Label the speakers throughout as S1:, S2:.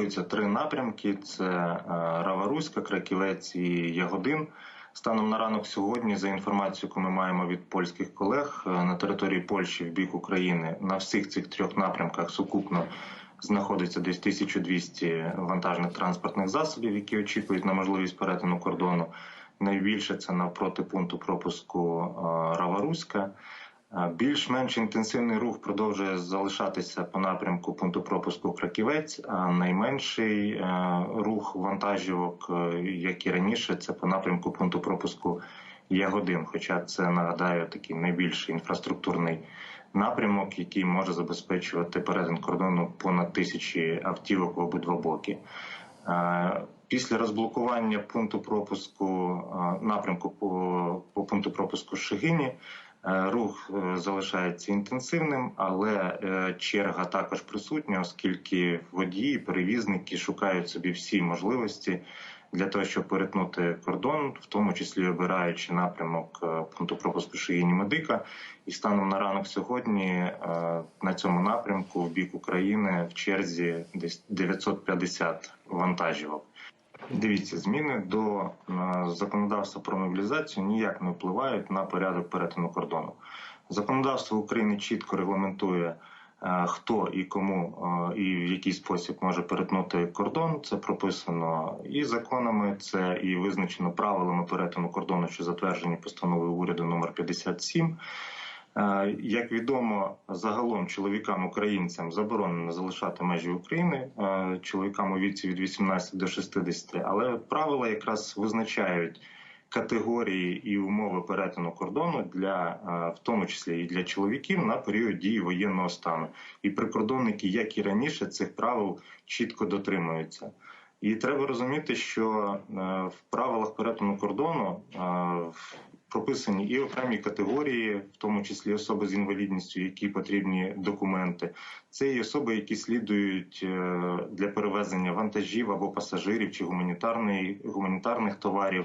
S1: очікується три напрямки: це е, Рава-Руська, Краківець і Ягодин. Станом на ранок сьогодні, за інформацією, яку ми маємо від польських колег е, на території Польщі в бік України на всіх цих трьох напрямках сукупно знаходиться десь 1200 вантажних транспортних засобів, які очікують на можливість перетину кордону. Найбільше це навпроти пункту пропуску е, Рава-Руська. Більш-менш інтенсивний рух продовжує залишатися по напрямку пункту пропуску Краківець, а найменший е, рух вантажівок, е, як і раніше, це по напрямку пункту пропуску Ягодин. Хоча це нагадаю такий найбільший інфраструктурний напрямок, який може забезпечувати перетин кордону понад тисячі автівок в обидва боки. Е, Після розблокування пункту пропуску напрямку по, по пункту пропуску Шигині рух е, залишається інтенсивним, але е, черга також присутня, оскільки водії, перевізники шукають собі всі можливості для того, щоб перетнути кордон, в тому числі обираючи напрямок е, пункту пропуску Шигині Медика. І станом на ранок сьогодні е, на цьому напрямку в бік України в черзі десь 950 вантажівок. Дивіться, зміни до е, законодавства про мобілізацію ніяк не впливають на порядок перетину кордону. Законодавство України чітко регламентує, е, хто і кому е, і в який спосіб може перетнути кордон. Це прописано і законами, це і визначено правилами перетину кордону, що затверджені постановою уряду номер 57. Е, Як відомо, загалом чоловікам українцям заборонено залишати межі України, е, чоловікам у віці від 18 до 60, але правила якраз визначають категорії і умови перетину кордону для е, в тому числі і для чоловіків на період дії воєнного стану. І прикордонники, як і раніше, цих правил чітко дотримуються. І треба розуміти, що в правилах перетину кордону прописані і окремі категорії, в тому числі особи з інвалідністю, які потрібні документи. Це і особи, які слідують е, для перевезення вантажів або пасажирів чи гуманітарних товарів,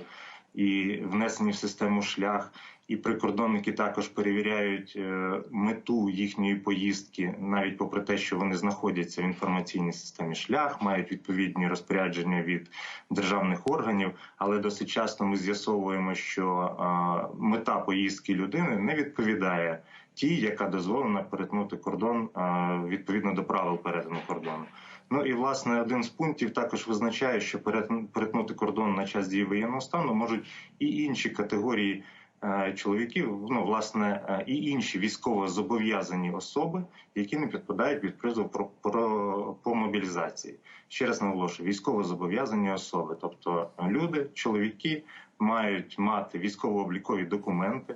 S1: і внесені в систему шлях. І прикордонники також перевіряють е, мету їхньої поїздки, навіть попри те, що вони знаходяться в інформаційній системі шлях, мають відповідні розпорядження від державних органів. Але досить часто ми з'ясовуємо, що е, мета поїздки людини не відповідає тій, яка дозволена перетнути кордон е, відповідно до правил перетину кордону. Ну і власне один з пунктів також визначає, що перетн- перетнути кордон на час дії воєнного стану можуть і інші категорії е, чоловіків, ну власне, е, і інші військово зобов'язані особи, які не підпадають під призов про, про по мобілізації. Ще раз наголошую, військово зобов'язані особи, тобто люди, чоловіки, мають мати військово-облікові документи.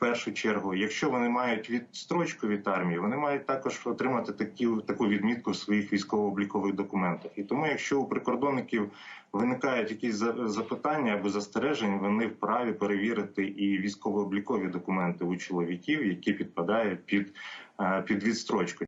S1: Першу чергу, якщо вони мають відстрочку від армії, вони мають також отримати такі таку відмітку в своїх військово-облікових документах. І тому, якщо у прикордонників виникають якісь за- запитання або застереження, вони вправі перевірити і військово-облікові документи у чоловіків, які підпадають під, е, під відстрочку.